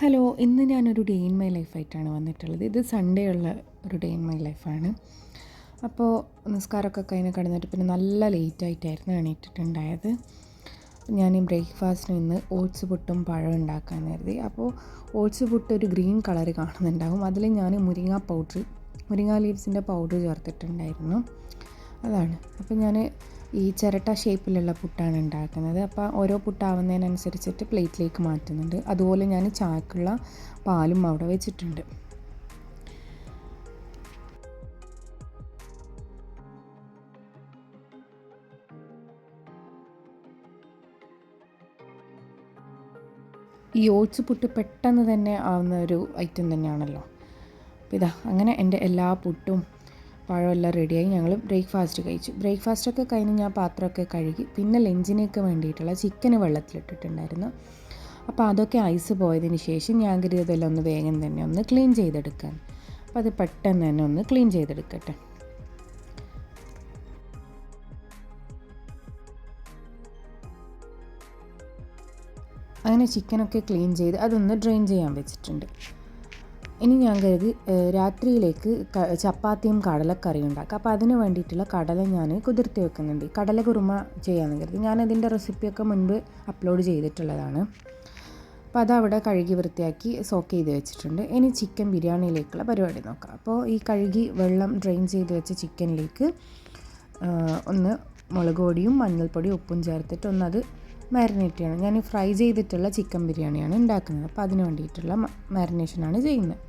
Hello ഇന്ന് ഞാനൊരു day in my ലൈഫായിട്ടാണ് വന്നിട്ടുള്ളത്. ഇത് സൺഡേ ഉള്ള ഒരു ഡേ ഇൻ മൈ ലൈഫാണ്. അപ്പോൾ നിസ്കാരമൊക്കെ കഴിഞ്ഞ് കടന്നിട്ട് പിന്നെ നല്ല ലേറ്റായിട്ടായിരുന്നു എണീറ്റിട്ടുണ്ടായത്. ഞാൻ ഈ ബ്രേക്ക്ഫാസ്റ്റിന് ഇന്ന് ഓട്സ് പുട്ടും പഴം ഉണ്ടാക്കാൻ കരുതി. അപ്പോൾ ഓട്സ് പുട്ട് ഒരു ഗ്രീൻ കളർ കാണുന്നുണ്ടാകും അതിൽ ഞാൻ മുരിങ്ങ പൗഡർ മുരിങ്ങ ലീവ്സിന്റെ പൗഡർ ചേർത്തിട്ടുണ്ടായിരുന്നു. അതാണ്. അപ്പോൾ ഞാൻ ഈ ചിരട്ട ഷേപ്പിലുള്ള പുട്ടാണ് ഉണ്ടാക്കുന്നത്. അപ്പോൾ ഓരോ പുട്ടാവുന്നതിനനുസരിച്ചിട്ട് പ്ലേറ്റിലേക്ക് മാറ്റുന്നുണ്ട്. അതുപോലെ ഞാൻ ചായക്കുള്ള പാലും അവിടെ വെച്ചിട്ടുണ്ട്. ഈ ഓട്സ് പുട്ട് പെട്ടെന്ന് തന്നെ ആവുന്ന ഒരു ഐറ്റം തന്നെയാണല്ലോ. ഇതാ അങ്ങനെ എന്റെ എല്ലാ പുട്ടും പഴമെല്ലാം റെഡിയായി ഞങ്ങൾ ബ്രേക്ക്ഫാസ്റ്റ് കഴിച്ചു. ബ്രേക്ക്ഫാസ്റ്റൊക്കെ കഴിഞ്ഞ് ഞാൻ പാത്രമൊക്കെ കഴുകി പിന്നെ ലഞ്ചിനൊക്കെ വേണ്ടിയിട്ടുള്ള ചിക്കന് വെള്ളത്തിലിട്ടിട്ടുണ്ടായിരുന്നു. അപ്പോൾ അതൊക്കെ ഐസ് പോയതിന് ശേഷം ഞാൻ കരുതിയതെല്ലാം ഒന്ന് വേഗം തന്നെ ഒന്ന് ക്ലീൻ ചെയ്തെടുക്കാൻ അപ്പോൾ അത് പെട്ടെന്ന് തന്നെ ഒന്ന് ക്ലീൻ ചെയ്തെടുക്കട്ടെ. അങ്ങനെ ചിക്കനൊക്കെ ക്ലീൻ ചെയ്ത് അതൊന്ന് ഡ്രെയിൻ ചെയ്യാൻ വെച്ചിട്ടുണ്ട്. ഇനി ഞാൻ കരുതി രാത്രിയിലേക്ക് ചപ്പാത്തിയും കടലക്കറിയും ഉണ്ടാക്കാം. അപ്പോൾ അതിന് വേണ്ടിയിട്ടുള്ള കടല ഞാൻ കുതിർത്തി വെക്കുന്നുണ്ട്. കടല കുറുമ ചെയ്യാമെന്ന് കരുതി. ഞാൻ അതിന്റെ റെസിപ്പിയൊക്കെ മുൻപ് അപ്ലോഡ് ചെയ്തിട്ടുള്ളതാണ്. അപ്പോൾ അതവിടെ കഴുകി വൃത്തിയാക്കി സോക്ക് ചെയ്ത് വെച്ചിട്ടുണ്ട്. ഇനി ചിക്കൻ ബിരിയാണിയിലേക്കുള്ള പരിപാടി നോക്കാം. അപ്പോൾ ഈ കഴുകി വെള്ളം ഡ്രെയിൻ ചെയ്ത് വെച്ച ചിക്കനിലേക്ക് ഒന്ന് മുളക് പൊടിയും മഞ്ഞൾപ്പൊടിയും ഉപ്പും ചേർത്തിട്ട് ഒന്നത് മാരിനേറ്റ് ചെയ്യണം. ഞാൻ ഫ്രൈ ചെയ്തിട്ടുള്ള ചിക്കൻ ബിരിയാണിയാണ് ഉണ്ടാക്കുന്നത്. അപ്പോൾ അതിന് വേണ്ടിയിട്ടുള്ള മാരിനേഷനാണ് ചെയ്യുന്നത്.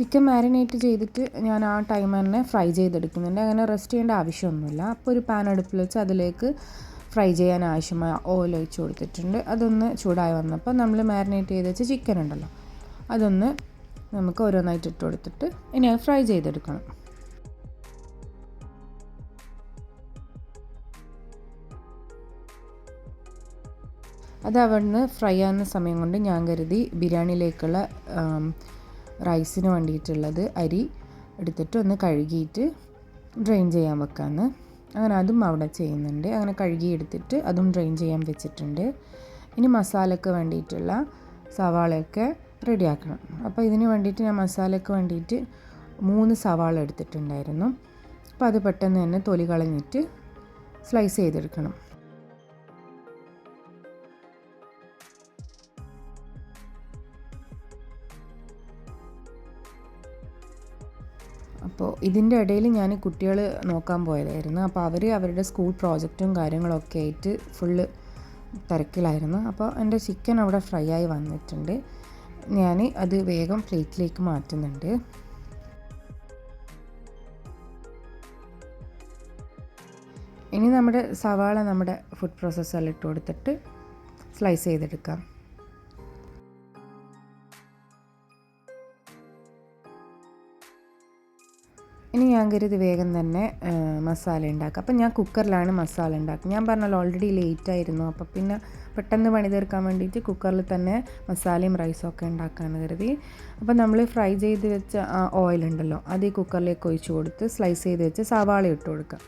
ചിക്കൻ മാരിനേറ്റ് ചെയ്തിട്ട് ഞാൻ ആ ടൈം തന്നെ ഫ്രൈ ചെയ്തെടുക്കുന്നുണ്ട്. അങ്ങനെ റെസ്റ്റ് ചെയ്യേണ്ട ആവശ്യമൊന്നുമില്ല. അപ്പോൾ ഒരു പാൻ അടുപ്പിൽ വെച്ച് അതിലേക്ക് ഫ്രൈ ചെയ്യാൻ ആവശ്യമായ ഓയിൽ ഒഴിച്ച് കൊടുത്തിട്ടുണ്ട്. അതൊന്ന് ചൂടായി വന്നപ്പോൾ നമ്മൾ മാരിനേറ്റ് ചെയ്ത് വെച്ച ചിക്കൻ ഉണ്ടല്ലോ അതൊന്ന് നമുക്ക് ഓരോന്നായിട്ട് ഇട്ട് കൊടുത്തിട്ട് ഇനി അത് ഫ്രൈ ചെയ്തെടുക്കണം. അത് അവിടുന്ന് ഫ്രൈ ആകുന്ന സമയം കൊണ്ട് ഞാൻ കരുതി ബിരിയാണിയിലേക്കുള്ള റൈസിന് വേണ്ടിയിട്ടുള്ളത് അരി എടുത്തിട്ട് ഒന്ന് കഴുകിയിട്ട് ഡ്രെയിൻ ചെയ്യാൻ വെക്കാമെന്ന് അങ്ങനെ അതും അവിടെ ചെയ്യുന്നുണ്ട്. അങ്ങനെ കഴുകി എടുത്തിട്ട് അതും ഡ്രെയിൻ ചെയ്യാൻ വെച്ചിട്ടുണ്ട്. ഇനി മസാലയ്ക്ക് വേണ്ടിയിട്ടുള്ള സവാളയൊക്കെ റെഡിയാക്കണം. അപ്പോൾ ഇതിന് വേണ്ടിയിട്ട് ഞാൻ മസാലയ്ക്ക് വേണ്ടിയിട്ട് മൂന്ന് സവാള എടുത്തിട്ടുണ്ടായിരുന്നു. അപ്പോൾ അത് പെട്ടെന്ന് തന്നെ തൊലി കളഞ്ഞിട്ട് സ്ലൈസ് ചെയ്തെടുക്കണം. അപ്പോൾ ഇതിന്റെ ഇടയിൽ ഞാൻ കുട്ടികൾ നോക്കാൻ പോയതായിരുന്നു. അപ്പോൾ അവർ അവരുടെ സ്കൂൾ പ്രോജക്റ്റും കാര്യങ്ങളൊക്കെ ആയിട്ട് ഫുള്ള് തിരക്കിലായിരുന്നു. അപ്പോൾ എന്റെ ചിക്കൻ അവിടെ ഫ്രൈ ആയി വന്നിട്ടുണ്ട്. ഞാൻ അത് വേഗം പ്ലേറ്റിലേക്ക് മാറ്റുന്നുണ്ട്. ഇനി നമ്മുടെ സവാള നമ്മുടെ ഫുഡ് പ്രോസസ്സറിൽ ഇട്ട് കൊടുത്തിട്ട് സ്ലൈസ് ചെയ്തെടുക്കാം. ഞാൻ കരുതി വേഗം തന്നെ മസാല ഉണ്ടാക്കുക. അപ്പം ഞാൻ കുക്കറിലാണ് മസാല ഉണ്ടാക്കുക. ഞാൻ പറഞ്ഞല്ലോ ഓൾറെഡി ലേറ്റ് ആയിരുന്നു. അപ്പോൾ പിന്നെ പെട്ടെന്ന് പണി തീർക്കാൻ വേണ്ടിയിട്ട് കുക്കറിൽ തന്നെ മസാലയും റൈസും ഒക്കെ ഉണ്ടാക്കാമെന്ന് കരുതി. അപ്പോൾ നമ്മൾ ഫ്രൈ ചെയ്ത് വെച്ച ആ ഓയിൽ ഉണ്ടല്ലോ അത് ഈ കുക്കറിലേക്ക് ഒഴിച്ച് കൊടുത്ത് സ്ലൈസ് ചെയ്ത് വെച്ച് സവാള ഇട്ട് കൊടുക്കുക.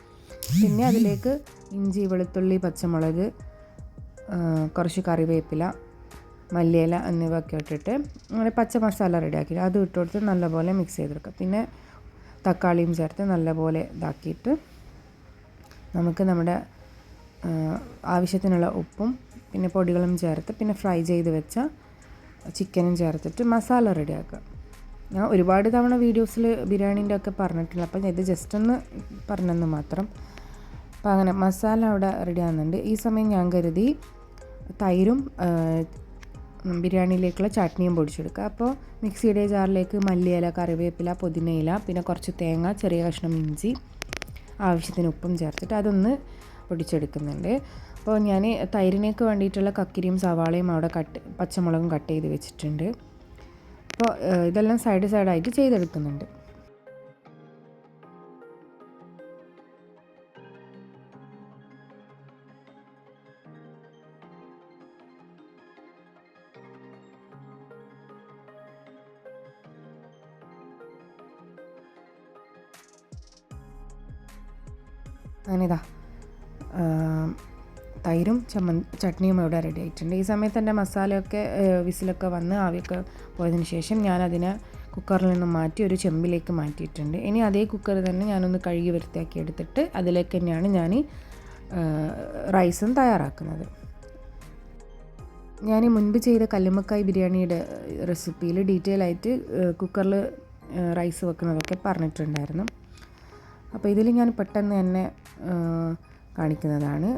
പിന്നെ അതിലേക്ക് ഇഞ്ചി വെളുത്തുള്ളി പച്ചമുളക് കുറച്ച് കറിവേപ്പില മല്ലിയില എന്നിവയൊക്കെ ഇട്ടിട്ട് അങ്ങനെ പച്ച മസാല റെഡിയാക്കി അത് ഇട്ട് കൊടുത്ത് നല്ലപോലെ മിക്സ് ചെയ്തെടുക്കുക. പിന്നെ തക്കാളിയും ചേർത്ത് നല്ലപോലെ ഇതാക്കിയിട്ട് നമുക്ക് നമ്മുടെ ആവശ്യത്തിനുള്ള ഉപ്പും പിന്നെ പൊടികളും ചേർത്ത് പിന്നെ ഫ്രൈ ചെയ്ത് വെച്ച ചിക്കനും ചേർത്തിട്ട് മസാല റെഡിയാക്കുക. ഞാൻ ഒരുപാട് തവണ വീഡിയോസിൽ ബിരിയാണീന്റെ ഒക്കെ പറഞ്ഞിട്ടില്ല. അപ്പം ഇത് ജസ്റ്റ് ഒന്ന് പറഞ്ഞെന്ന് മാത്രം. അപ്പം അങ്ങനെ മസാല അവിടെ റെഡി ആകുന്നുണ്ട് ഈ സമയം ഞാൻ കരുതി തൈരും ബിരിയാണിയിലേക്കുള്ള ചട്നിയും പൊടിച്ചെടുക്കുക. അപ്പോൾ മിക്സിയുടെ ജാറിലേക്ക് മല്ലിയില കറിവേപ്പില പുതിനയില പിന്നെ കുറച്ച് തേങ്ങ ചെറിയ കഷ്ണം ഇഞ്ചി ആവശ്യത്തിന് ഉപ്പും ചേർത്തിട്ട് അതൊന്ന് പൊടിച്ചെടുക്കുന്നുണ്ട്. അപ്പോൾ ഞാൻ തൈരിനേക്ക് വേണ്ടിയിട്ടുള്ള കക്കിരിയും സവാളയും അവിടെ കട്ട് പച്ചമുളകും കട്ട് ചെയ്ത് വെച്ചിട്ടുണ്ട്. അപ്പോൾ ഇതെല്ലാം സൈഡ് സൈഡായിട്ട് ചെയ്തെടുക്കുന്നുണ്ട്. ആ, തൈരും ചമ്മ ചട്നിയും ഇവിടെ റെഡി ആയിട്ടുണ്ട്. ഈ സമയത്ത് എന്റെ മസാലയൊക്കെ വിസിലൊക്കെ വന്ന് ആവിയൊക്കെ പോയതിന് ശേഷം ഞാനതിനെ കുക്കറിൽ നിന്ന് മാറ്റി ഒരു ചെമ്പിലേക്ക് മാറ്റിയിട്ടുണ്ട്. ഇനി അതേ കുക്കർ തന്നെ ഞാനൊന്ന് കഴുകി വൃത്തിയാക്കി എടുത്തിട്ട് അതിലേക്ക് തന്നെയാണ് ഞാൻ റൈസും തയ്യാറാക്കുന്നത്. ഞാൻ മുൻപ് ചെയ്ത കല്ലുമ്മക്കായ് ബിരിയാണിയുടെ റെസിപ്പിയിൽ ഡീറ്റെയിൽ ആയിട്ട് കുക്കറിൽ റൈസ് വെക്കുന്നതൊക്കെ പറഞ്ഞിട്ടുണ്ടായിരുന്നു. അപ്പോൾ ഇതിൽ ഞാൻ പെട്ടെന്ന് തന്നെ കാണിക്കുന്നതാണ്.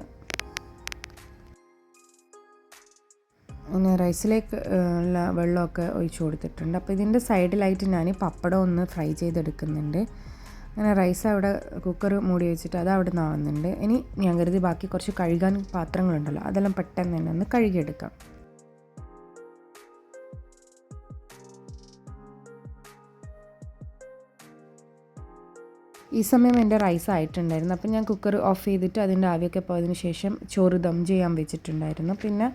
പിന്നെ റൈസിലേക്ക് ഉള്ള വെള്ളമൊക്കെ ഒഴിച്ചു കൊടുത്തിട്ടുണ്ട്. അപ്പോൾ ഇതിന്റെ സൈഡിലായിട്ട് ഞാൻ പപ്പടം ഒന്ന് ഫ്രൈ ചെയ്തെടുക്കുന്നുണ്ട്. അങ്ങനെ റൈസ് അവിടെ കുക്കർ മൂടി വെച്ചിട്ട് അത് അവിടെ നിന്ന് ആവുന്നുണ്ട്. ഇനി ഞാൻ കരുതി ബാക്കി കുറച്ച് കഴുകാൻ പാത്രങ്ങളുണ്ടല്ലോ അതെല്ലാം പെട്ടെന്ന് തന്നെ ഒന്ന് കഴുകിയെടുക്കാം. ഈ സമയം എന്റെ റൈസ് ആയിട്ടുണ്ടായിരുന്നു. അപ്പം ഞാൻ കുക്കർ ഓഫ് ചെയ്തിട്ട് അതിന്റെ ആവിയൊക്കെ പോയതിന് ശേഷം ചോറ് ദം ചെയ്യാൻ വെച്ചിട്ടുണ്ടായിരുന്നു. പിന്നെ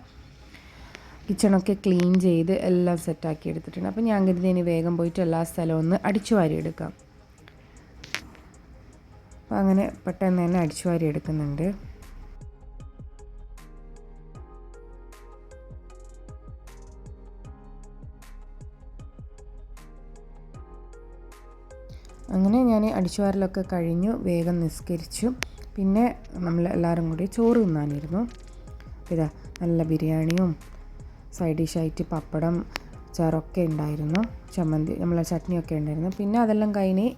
കിച്ചണൊക്കെ ക്ലീൻ ചെയ്ത് എല്ലാം സെറ്റാക്കി എടുത്തിട്ടുണ്ട്. അപ്പം ഞാൻ കരുതി ഇനി വേഗം പോയിട്ട് എല്ലാ സ്ഥലവും ഒന്ന് അടിച്ചു വാരി എടുക്കാം. അപ്പം അങ്ങനെ പെട്ടെന്ന് തന്നെ അടിച്ചു വാരി എടുക്കുന്നുണ്ട്. അങ്ങനെ ഞാൻ അടിച്ചുവാരലൊക്കെ കഴിഞ്ഞു വേഗം നിസ്കരിച്ചു. പിന്നെ നമ്മൾ എല്ലാവരും കൂടി ചോറ് തിന്നാനിരുന്നു. ഇതാ നല്ല ബിരിയാണിയും സൈഡ് ഡിഷായിട്ട് പപ്പടം ചാറൊക്കെ ഉണ്ടായിരുന്നു. ചമ്മന്തി നമ്മളെ ചട്നിയൊക്കെ ഉണ്ടായിരുന്നു. പിന്നെ അതെല്ലാം കഴിഞ്ഞ്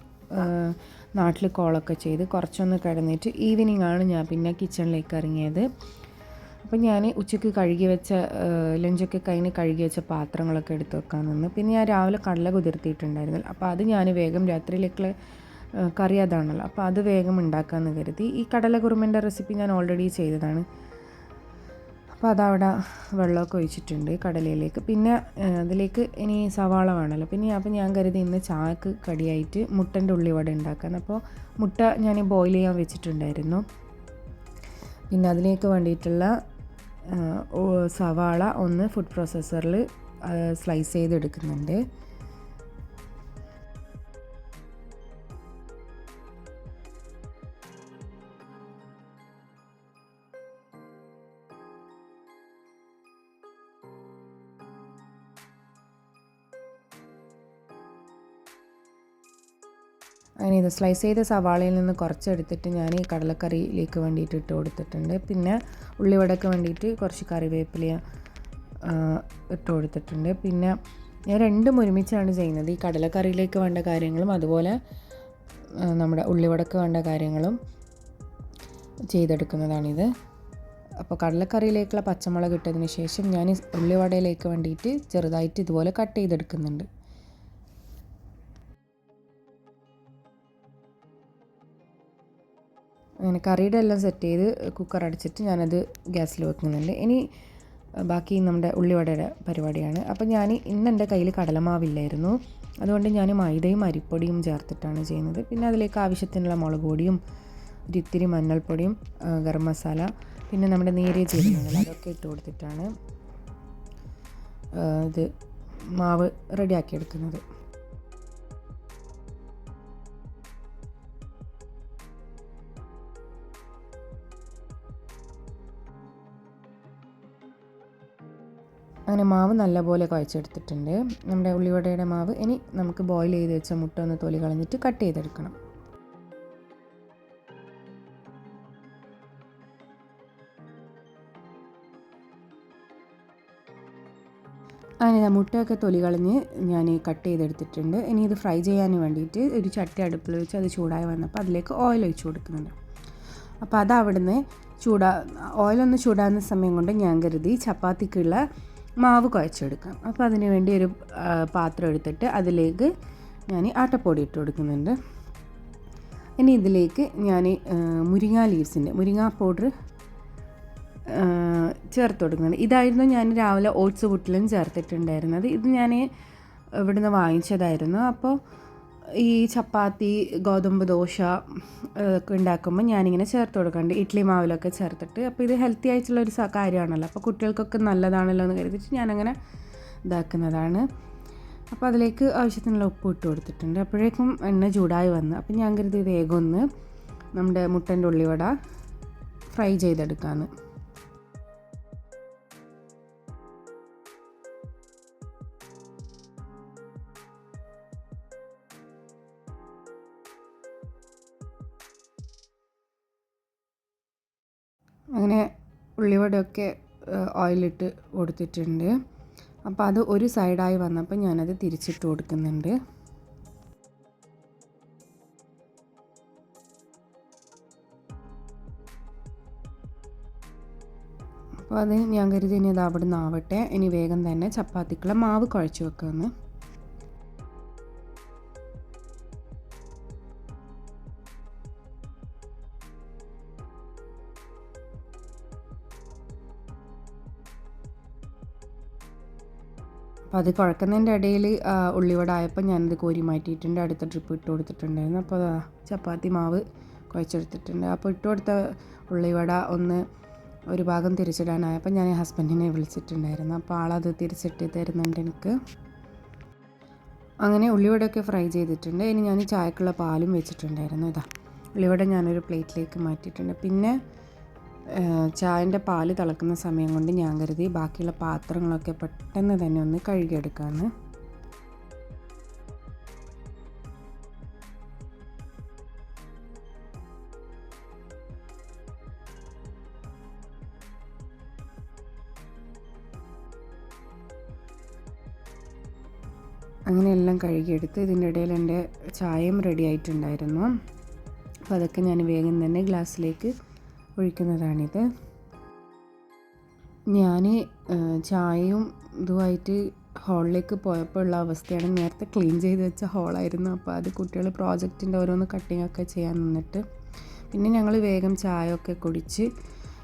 നാട്ടിൽ കോളൊക്കെ ചെയ്ത് കുറച്ചൊന്ന് കിടന്നിട്ട് ഈവനിങ് ആണ് ഞാൻ പിന്നെ കിച്ചണിലേക്ക് ഇറങ്ങിയത്. അപ്പം ഞാൻ ഉച്ചയ്ക്ക് കഴുകി വെച്ച ലഞ്ചൊക്കെ കഴിഞ്ഞ് കഴുകി വെച്ച പാത്രങ്ങളൊക്കെ എടുത്ത് വെക്കാൻ നിന്ന്. പിന്നെ ഞാൻ രാവിലെ കടല കുതിർത്തിയിട്ടുണ്ടായിരുന്നു അപ്പോൾ അത് ഞാൻ വേഗം രാത്രിയിലേക്കുള്ള ആ, കറി അതാണല്ലോ. അപ്പോൾ അത് വേഗം ഉണ്ടാക്കാമെന്ന് കരുതി. ഈ കടല കുറുമന്റെ റെസിപ്പി ഞാൻ ഓൾറെഡി ചെയ്തതാണ്. അപ്പോൾ അതവിടെ വെള്ളമൊക്കെ ഒഴിച്ചിട്ടുണ്ട് കടലയിലേക്ക്. പിന്നെ അതിലേക്ക് ഇനി സവാള വേണമല്ലോ. പിന്നെ അപ്പോൾ ഞാൻ കരുതി ഇന്ന് ചായക്ക് കടിയായിട്ട് മുട്ടന്റെ ഉള്ളിവട ഉണ്ടാക്കാൻ അപ്പോൾ മുട്ട ഞാൻ ബോയിൽ ചെയ്യാൻ വെച്ചിട്ടുണ്ടായിരുന്നു. പിന്നെ അതിലേക്ക് വേണ്ടിയിട്ടുള്ള സവാള ഒന്ന് ഫുഡ് പ്രോസസ്സറിൽ സ്ലൈസ് ചെയ്തെടുക്കുന്നുണ്ട്. ഇത് സ്ലൈസ് ചെയ്ത സവാളയിൽ നിന്ന് കുറച്ചെടുത്തിട്ട് ഞാൻ ഈ കടലക്കറിയിലേക്ക് വേണ്ടിയിട്ട് ഇട്ട് കൊടുത്തിട്ടുണ്ട്. പിന്നെ ഉള്ളിവടക്ക് വേണ്ടിയിട്ട് കുറച്ച് കറിവേപ്പില ഇട്ട് കൊടുത്തിട്ടുണ്ട്. പിന്നെ ഞാൻ രണ്ടും ഒരുമിച്ചാണ് ചെയ്യുന്നത്. ഈ കടലക്കറിയിലേക്ക് വേണ്ട കാര്യങ്ങളും അതുപോലെ നമ്മുടെ ഉള്ളിവടക്ക് വേണ്ട കാര്യങ്ങളും ചെയ്തെടുക്കുന്നതാണിത്. അപ്പോൾ കടലക്കറിയിലേക്കുള്ള പച്ചമുളക് ഇട്ടതിന് ശേഷം ഞാൻ ഉള്ളിവടയിലേക്ക് വേണ്ടിയിട്ട് ചെറുതായിട്ട് ഇതുപോലെ കട്ട് ചെയ്തെടുക്കുന്നുണ്ട്. അങ്ങനെ കറിയുടെ എല്ലാം സെറ്റ് ചെയ്ത് കുക്കർ അടിച്ചിട്ട് ഞാനത് ഗ്യാസിൽ വെക്കുന്നുണ്ട്. ഇനി ബാക്കി നമ്മുടെ ഉള്ളിവടയുടെ പരിപാടിയാണ്. അപ്പോൾ ഞാൻ ഇന്ന് എന്റെ കയ്യിൽ കടലമാവില്ലായിരുന്നു. അതുകൊണ്ട് ഞാൻ മൈദയും അരിപ്പൊടിയും ചേർത്തിട്ടാണ് ചെയ്യുന്നത്. പിന്നെ അതിലേക്ക് ആവശ്യത്തിനുള്ള മുളക് പൊടിയും ഒരു ഇത്തിരി മഞ്ഞൾപ്പൊടിയും ഗരം മസാല പിന്നെ നമ്മുടെ നേരിയ ജീരകങ്ങൾ അതൊക്കെ ഇട്ട് കൊടുത്തിട്ടാണ് ഇത് മാവ് റെഡിയാക്കി എടുക്കുന്നത്. മാവ് നല്ലപോലെ കുഴച്ചെടുത്തിട്ടുണ്ട്. നമ്മുടെ ഉള്ളിവടയുടെ മാവ് ഇനി നമുക്ക് ബോയിൽ ചെയ്ത് വെച്ച മുട്ട ഒന്ന് തൊലി കളഞ്ഞിട്ട് കട്ട് ചെയ്തെടുക്കണം. അങ്ങനെ മുട്ടയൊക്കെ തൊലി കളഞ്ഞ് ഞാൻ കട്ട് ചെയ്തെടുത്തിട്ടുണ്ട്. ഇനി ഇത് ഫ്രൈ ചെയ്യാൻ വേണ്ടിയിട്ട് ഒരു ചട്ടി അടുപ്പിൽ വെച്ച് അത് ചൂടായി വന്നപ്പോൾ അതിലേക്ക് ഓയിൽ ഒഴിച്ചു കൊടുക്കുന്നുണ്ട്. അപ്പോൾ അത് അവിടുന്ന് ചൂടാ ഓയിലൊന്ന് ചൂടാകുന്ന സമയം കൊണ്ട് ഞാൻ കരുതി ചപ്പാത്തിക്കുള്ള മാവ് കുഴച്ചെടുക്കാം. അപ്പോൾ അതിന് വേണ്ടി ഒരു പാത്രം എടുത്തിട്ട് അതിലേക്ക് ഞാൻ ആട്ടപ്പൊടി ഇട്ട് കൊടുക്കുന്നുണ്ട്. ഇനി ഇതിലേക്ക് ഞാൻ മുരിങ്ങ ലീവ്സിന്റെ മുരിങ്ങ പൗഡർ ചേർത്ത് കൊടുക്കുന്നുണ്ട്. ഇതായിരുന്നു ഞാൻ രാവിലെ ഓട്സ് പുട്ടിലും ചേർത്തിട്ടുണ്ടായിരുന്നത്. ഇത് ഞാൻ ഇവിടുന്ന് വാങ്ങിച്ചതായിരുന്നു. അപ്പോൾ ഈ ചപ്പാത്തി ഗോതമ്പ് ദോശ ഒക്കെ ഉണ്ടാക്കുമ്പോൾ ഞാനിങ്ങനെ ചേർത്ത് കൊടുക്കുന്നുണ്ട് ഇഡ്ഡലി മാവിലൊക്കെ ചേർത്തിട്ട്. അപ്പോൾ ഇത് ഹെൽത്തി ആയിട്ടുള്ള ഒരു കാര്യമാണല്ലോ. അപ്പോൾ കുട്ടികൾക്കൊക്കെ നല്ലതാണല്ലോ എന്ന് കരുതിയിട്ട് ഞാനങ്ങനെ ഇതാക്കുന്നതാണ്. അപ്പോൾ അതിലേക്ക് ആവശ്യത്തിനുള്ള ഉപ്പ് ഇട്ട് കൊടുത്തിട്ടുണ്ട്. അപ്പോഴേക്കും എണ്ണ ചൂടായി വന്ന്. അപ്പോൾ ഞാൻ കരുതി വേഗം ഒന്ന് നമ്മുടെ മുട്ടന്റെ ഉള്ളിവട ഫ്രൈ ചെയ്തെടുക്കാമെന്ന് അങ്ങനെ ഉള്ളിവടയൊക്കെ ഓയിലിട്ട് കൊടുത്തിട്ടുണ്ട്. അപ്പോൾ അത് ഒരു സൈഡായി വന്നപ്പോൾ ഞാനത് തിരിച്ചിട്ട് കൊടുക്കുന്നുണ്ട്. അപ്പോൾ അത് ഞാൻ കരുതി ഇനി അത് അവിടെ നിന്ന് ആവട്ടെ. ഇനി വേഗം തന്നെ ചപ്പാത്തിക്കുള്ള മാവ് കുഴച്ച് വെക്കാമെന്ന് അപ്പോൾ അത് കുഴക്കുന്നതിന്റെ ഇടയിൽ ഉള്ളിവട ആയപ്പോൾ ഞാനത് കോരി മാറ്റിയിട്ടുണ്ട്. അടുത്ത ട്രിപ്പ് ഇട്ട് കൊടുത്തിട്ടുണ്ടായിരുന്നു. അപ്പോൾ ചപ്പാത്തി മാവ് കുഴച്ചെടുത്തിട്ടുണ്ട്. അപ്പോൾ ഇട്ട് കൊടുത്ത ഉള്ളിവട ഒന്ന് ഒരു ഭാഗം തിരിച്ചിടാനായപ്പോൾ ഞാൻ ഹസ്ബൻഡിനെ വിളിച്ചിട്ടുണ്ടായിരുന്നു. അപ്പോൾ ആളത് തിരിച്ചിട്ട് തരുന്നുണ്ട് എനിക്ക്. അങ്ങനെ ഉള്ളിവടയൊക്കെ ഫ്രൈ ചെയ്തിട്ടുണ്ട്. ഇനി ഞാൻ ചായക്കുള്ള പാലും വെച്ചിട്ടുണ്ടായിരുന്നു. ഇതാ ഉള്ളിവട ഞാനൊരു പ്ലേറ്റിലേക്ക് മാറ്റിയിട്ടുണ്ട്. പിന്നെ ചായന്റെ പാൽ തിളക്കുന്ന സമയം കൊണ്ട് ഞാൻ കരുതി ബാക്കിയുള്ള പാത്രങ്ങളൊക്കെ പെട്ടെന്ന് തന്നെ ഒന്ന് കഴുകിയെടുക്കാമെന്ന് അങ്ങനെ എല്ലാം കഴുകിയെടുത്ത് ഇതിന്റെ ഇടയിൽ എന്റെ ചായയും റെഡി ആയിട്ടുണ്ടായിരുന്നു. അപ്പോൾ അതൊക്കെ ഞാൻ വേഗം തന്നെ ഗ്ലാസ്സിലേക്ക് ഒഴിക്കുന്നതാണിത്. ഞാൻ ചായയും ഇതുമായിട്ട് ഹോളിലേക്ക് പോയപ്പോൾ ഉള്ള അവസ്ഥയാണ് നേരത്തെ ക്ലീൻ ചെയ്ത് വെച്ച ഹോളായിരുന്നു. അപ്പോൾ അത് കുട്ടികൾ പ്രോജക്റ്റിന്റെ ഓരോന്ന് കട്ടിങ് ഒക്കെ ചെയ്യാൻ നിന്നിട്ട്. പിന്നെ ഞങ്ങൾ വേഗം ചായ ഒക്കെ കുടിച്ച്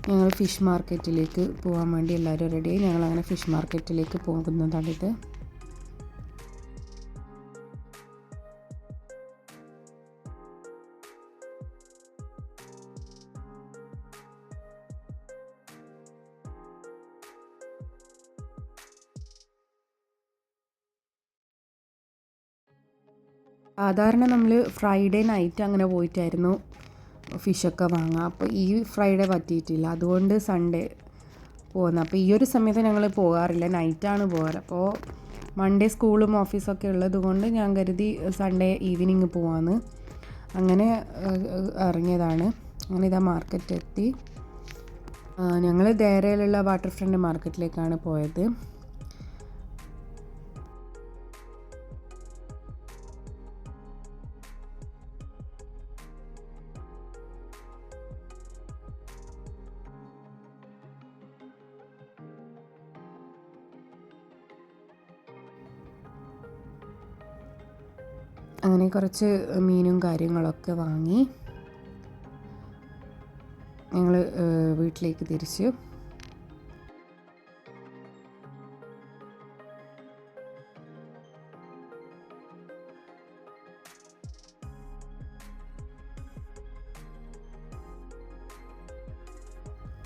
ഞങ്ങൾ ഫിഷ് മാർക്കറ്റിലേക്ക് പോകാൻ വേണ്ടി എല്ലാവരും റെഡിയായി ഞങ്ങളങ്ങനെ ഫിഷ് മാർക്കറ്റിലേക്ക് പോകുന്നതാണിത്. സാധാരണ നമ്മൾ ഫ്രൈഡേ നൈറ്റ് അങ്ങനെ പോയിട്ടായിരുന്നു ഫിഷൊക്കെ വാങ്ങുക അപ്പോൾ ഈ ഫ്രൈഡേ പറ്റിയിട്ടില്ല. അതുകൊണ്ട് സൺഡേ പോകുന്നത് അപ്പോൾ ഈ ഒരു സമയത്ത് ഞങ്ങൾ പോകാറില്ല. നൈറ്റാണ് പോകാറ്. അപ്പോൾ മൺഡേ സ്കൂളും ഓഫീസൊക്കെ ഉള്ളത് കൊണ്ട് ഞാൻ കരുതി സൺഡേ ഈവനിങ് പോവാന്ന്. അങ്ങനെ ഇറങ്ങിയതാണ്. അങ്ങനെ ഇതാ മാർക്കറ്റ് എത്തി. ഞങ്ങൾ ദേരയിലുള്ള വാട്ടർ ഫ്രണ്ട് മാർക്കറ്റിലേക്കാണ് പോയത്. കുറച്ച് മീനും കാര്യങ്ങളൊക്കെ വാങ്ങി ഞങ്ങൾ വീട്ടിലേക്ക് തിരിച്ചു.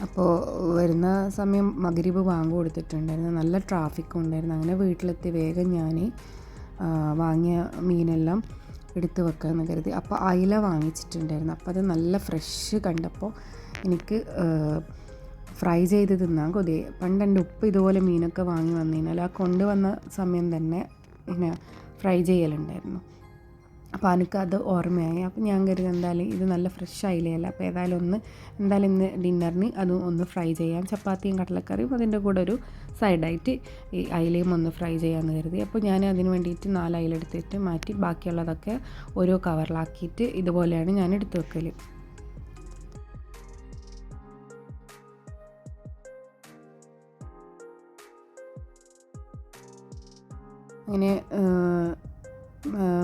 അപ്പോൾ വരുന്ന സമയം മകരീബ് വാങ്ങി കൊടുത്തിട്ടുണ്ടായിരുന്നു. നല്ല ട്രാഫിക്കും ഉണ്ടായിരുന്നു. അങ്ങനെ വീട്ടിലെത്തി വേഗം ഞാൻ വാങ്ങിയ മീനെല്ലാം എടുത്ത് വെക്കാമെന്ന് കരുതി. അപ്പോൾ അയില വാങ്ങിച്ചിട്ടുണ്ടായിരുന്നു. അപ്പോൾ അത് നല്ല ഫ്രഷ് കണ്ടപ്പോൾ എനിക്ക് ഫ്രൈ ചെയ്ത് തിന്നാൻ കൊതി. പണ്ട് എന്റെ ഉപ്പ് ഇതുപോലെ മീനൊക്കെ വാങ്ങി വന്നതിനാൽ ആ കൊണ്ടുവന്ന സമയം തന്നെ പിന്നെ ഫ്രൈ ചെയ്യലുണ്ടായിരുന്നു. അപ്പോൾ എനിക്ക് അത് ഓർമ്മയായി. അപ്പോൾ ഞാൻ കരുതി എന്തായാലും ഇത് നല്ല ഫ്രഷ് അയിലയല്ല. അപ്പോൾ ഏതായാലും ഒന്ന് എന്തായാലും ഇന്ന് ഡിന്നറിന് അത് ഒന്ന് ഫ്രൈ ചെയ്യാം. ചപ്പാത്തിയും കടലക്കറിയും അതിന്റെ കൂടെ ഒരു സൈഡായിട്ട് ഈ അയിലയും ഒന്ന് ഫ്രൈ ചെയ്യാമെന്ന് കരുതി. അപ്പോൾ ഞാൻ അതിന് വേണ്ടിയിട്ട് നാല് അയില എടുത്തിട്ട് മാറ്റി ബാക്കിയുള്ളതൊക്കെ ഓരോ കവറിലാക്കിയിട്ട് ഇതുപോലെയാണ് ഞാൻ എടുത്തു വെക്കൽ അങ്ങനെ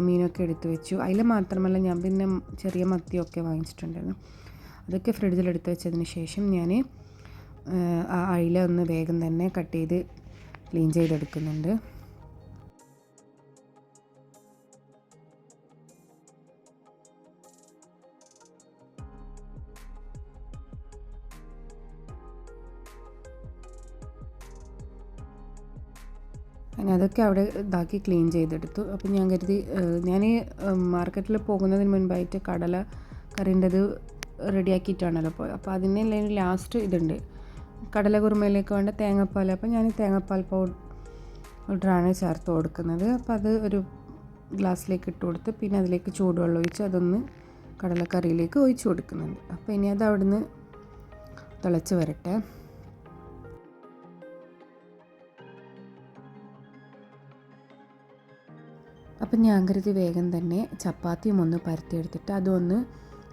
മീനൊക്കെ എടുത്തു വെച്ചു. അതിൽ മാത്രമല്ല ഞാൻ പിന്നെ ചെറിയ മത്തിയൊക്കെ വാങ്ങിച്ചിട്ടുണ്ടായിരുന്നു. അതൊക്കെ ഫ്രിഡ്ജിൽ എടുത്ത് വെച്ചതിന് ശേഷം ഞാൻ ആ അയില ഒന്ന് വേഗം തന്നെ കട്ട് ചെയ്ത് ക്ലീൻ ചെയ്തെടുക്കുന്നുണ്ട്. അങ്ങനെ അതൊക്കെ അവിടെ ഇതാക്കി ക്ലീൻ ചെയ്തെടുത്തു. അപ്പം ഞാൻ കരുതി ഞാൻ മാർക്കറ്റിൽ പോകുന്നതിന് മുൻപായിട്ട് കടല കറിന്റെത് റെഡിയാക്കിയിട്ടാണല്ലോ അപ്പോൾ അപ്പോൾ അതിന്റെ ലാസ്റ്റ് ഇതുണ്ട്. കടലകുറുമയിലേക്ക് വേണ്ട തേങ്ങാപ്പാൽ. അപ്പോൾ ഞാൻ തേങ്ങാപ്പാൽ പൗഡറാണ് ചേർത്ത് കൊടുക്കുന്നത്. അപ്പോൾ അത് ഒരു ഗ്ലാസ്സിലേക്ക് ഇട്ട് കൊടുത്ത് പിന്നെ അതിലേക്ക് ചൂടുവെള്ളം ഒഴിച്ച് അതൊന്ന് കടലക്കറിയിലേക്ക് ഒഴിച്ചു കൊടുക്കുന്നുണ്ട്. അപ്പോൾ ഇനി അത് അവിടുന്ന് തിളച്ച് വരട്ടെ. അപ്പം ഞാൻ കരുതി വേഗം തന്നെ ചപ്പാത്തിയും ഒന്ന് പരത്തിയെടുത്തിട്ട് അതൊന്ന്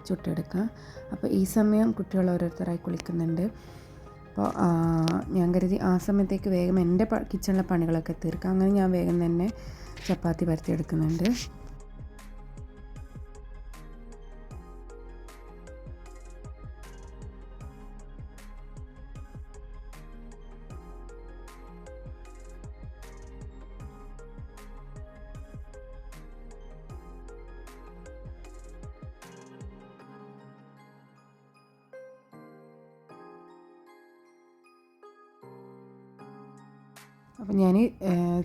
ചുട്ടെടുക്കാം. അപ്പോൾ ഈ സമയം കുട്ടികൾ ഓരോരുത്തരായി കുളിക്കുന്നുണ്ട്. അപ്പോൾ ഞാൻ കരുതി ആ സമയത്തേക്ക് വേഗം എന്റെ കിച്ചണിലെ പണികളൊക്കെ തീർക്കാം. അങ്ങനെ ഞാൻ വേഗം തന്നെ ചപ്പാത്തി പരത്തിയെടുക്കുന്നുണ്ട്.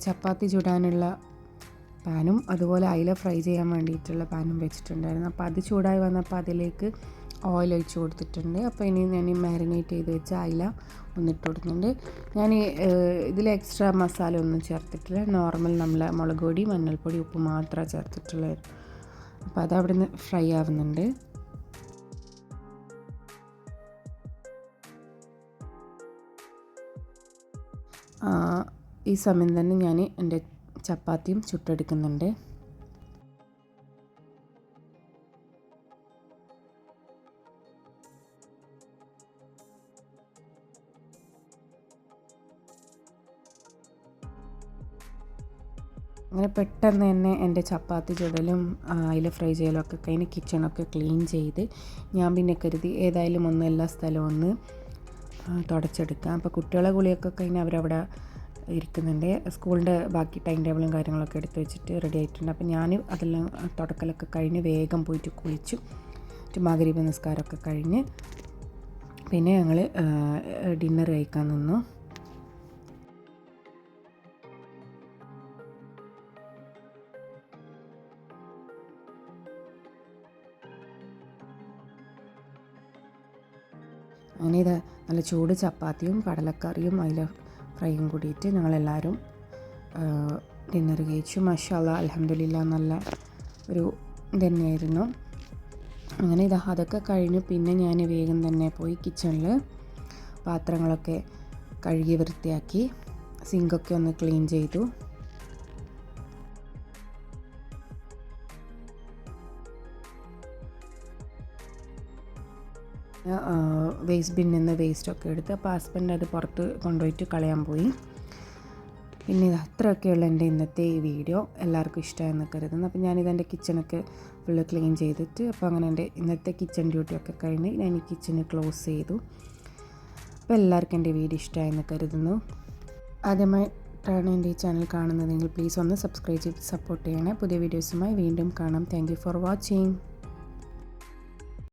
ചപ്പാത്തി ചുടാനുള്ള പാനും അതുപോലെ അയില ഫ്രൈ ചെയ്യാൻ വേണ്ടിയിട്ടുള്ള പാനും വെച്ചിട്ടുണ്ടായിരുന്നു. അപ്പോൾ അത് ചൂടായി വന്നപ്പോൾ അതിലേക്ക് ഓയിൽ ഒഴിച്ച് കൊടുത്തിട്ടുണ്ട്. അപ്പോൾ ഇനി ഞാൻ ഈ മാരിനേറ്റ് ചെയ്ത് വെച്ച അയില ഒന്നിട്ട് കൊടുക്കുന്നുണ്ട്. ഞാൻ ഇതിൽ എക്സ്ട്രാ മസാല ഒന്നും ചേർത്തിട്ടില്ല. നോർമൽ നമ്മളെ മുളക് പൊടി മഞ്ഞൾപ്പൊടി ഉപ്പ് മാത്രമേ ചേർത്തിട്ടുള്ളൂ അപ്പോൾ അത് അവിടെ നിന്ന് ഫ്രൈ ആവുന്നുണ്ട് ഈ സമയം തന്നെ ഞാൻ എന്റെ ചപ്പാത്തിയും ചുട്ടെടുക്കുന്നുണ്ട്. അങ്ങനെ പെട്ടെന്ന് തന്നെ എന്റെ ചപ്പാത്തി ചുടലും അതിൽ ഫ്രൈ ചെയ്യലും ഒക്കെ കഴിഞ്ഞ് കിച്ചണൊക്കെ ക്ലീൻ ചെയ്ത് ഞാൻ പിന്നെ കരുതി ഏതായാലും ഒന്ന് എല്ലാ സ്ഥലവും ഒന്ന് തുടച്ചെടുക്കാം. അപ്പോൾ കുട്ടികളെ കുളിയൊക്കെ കഴിഞ്ഞ് അവരവിടെ ഇരിക്കുന്നുണ്ട്. സ്കൂളിന്റെ ബാക്കി ടൈം ടേബിളും കാര്യങ്ങളൊക്കെ എടുത്ത് വെച്ചിട്ട് റെഡി ആയിട്ടുണ്ട്. അപ്പോൾ ഞാൻ അതെല്ലാം തുടക്കലൊക്കെ കഴിഞ്ഞ് വേഗം പോയിട്ട് കുളിച്ചു. മകരീപ നിസ്കാരമൊക്കെ കഴിഞ്ഞ് പിന്നെ ഞങ്ങൾ ഡിന്നർ കഴിക്കാൻ നിന്നു. അങ്ങനെ ഇത് നല്ല ചൂട് ചപ്പാത്തിയും കടലക്കറിയും അതിൽ ഫ്രൈയും കൂടിയിട്ട് ഞങ്ങളെല്ലാവരും ഡിന്നർ കഴിച്ചു മഷാല അലഹമില്ല നല്ല ഒരു തന്നെയായിരുന്നു. അങ്ങനെ ഇത് അതൊക്കെ കഴിഞ്ഞു. പിന്നെ ഞാൻ വേഗം തന്നെ പോയി കിച്ചണിൽ പാത്രങ്ങളൊക്കെ കഴുകി വൃത്തിയാക്കി സിങ്കൊക്കെ ഒന്ന് ക്ലീൻ ചെയ്തു. വേസ്റ്റ് ബിന്നിൽ നിന്ന് വേസ്റ്റൊക്കെ എടുത്ത് അപ്പോൾ ഹസ്ബൻഡ് അത് പുറത്ത് കൊണ്ടുപോയിട്ട് കളയാൻ പോയി. പിന്നെ ഇത് അത്രയൊക്കെയുള്ള എന്റെ ഇന്നത്തെ ഈ വീഡിയോ എല്ലാവർക്കും ഇഷ്ടമായെന്ന് കരുതുന്നു. അപ്പോൾ ഞാനിതെന്റെ കിച്ചണൊക്കെ ഫുള്ള് ക്ലീൻ ചെയ്തിട്ട് അപ്പോൾ അങ്ങനെ എന്റെ ഇന്നത്തെ കിച്ചൺ ഡ്യൂട്ടിയൊക്കെ കഴിഞ്ഞ് ഞാൻ ഈ കിച്ചണ് ക്ലോസ് ചെയ്തു. അപ്പോൾ എല്ലാവർക്കും എന്റെ വീഡിയോ ഇഷ്ടമായെന്ന് കരുതുന്നു. ആദ്യമായിട്ടാണ് എന്റെ ഈ ചാനൽ കാണുന്നതെങ്കിൽ പ്ലീസ് ഒന്ന് സബ്സ്ക്രൈബ് ചെയ്ത് സപ്പോർട്ട് ചെയ്യണേ. പുതിയ വീഡിയോസുമായി വീണ്ടും കാണാം. Thank for watching